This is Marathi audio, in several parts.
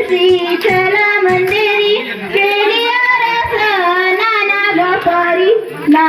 శ్రీశైల మందిరి నా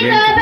Yeah.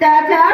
চাচা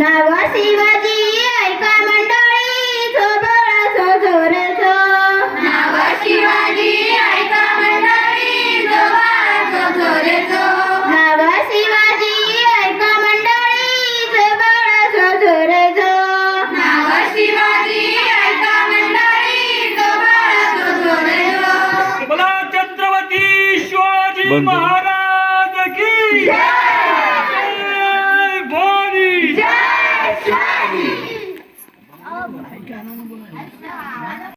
नाव शिवाजी ऐका मंडळी झोबळा सो झोर सो नाव शिवाजी ऐका मंडळी सो सो नाव शिवाजी ऐका मंडळी सो सो नाव शिवाजी ऐका मंडळी सो सो बोला छत्रपती शिवाजी महाराज की जय! 이렇게안하는 분.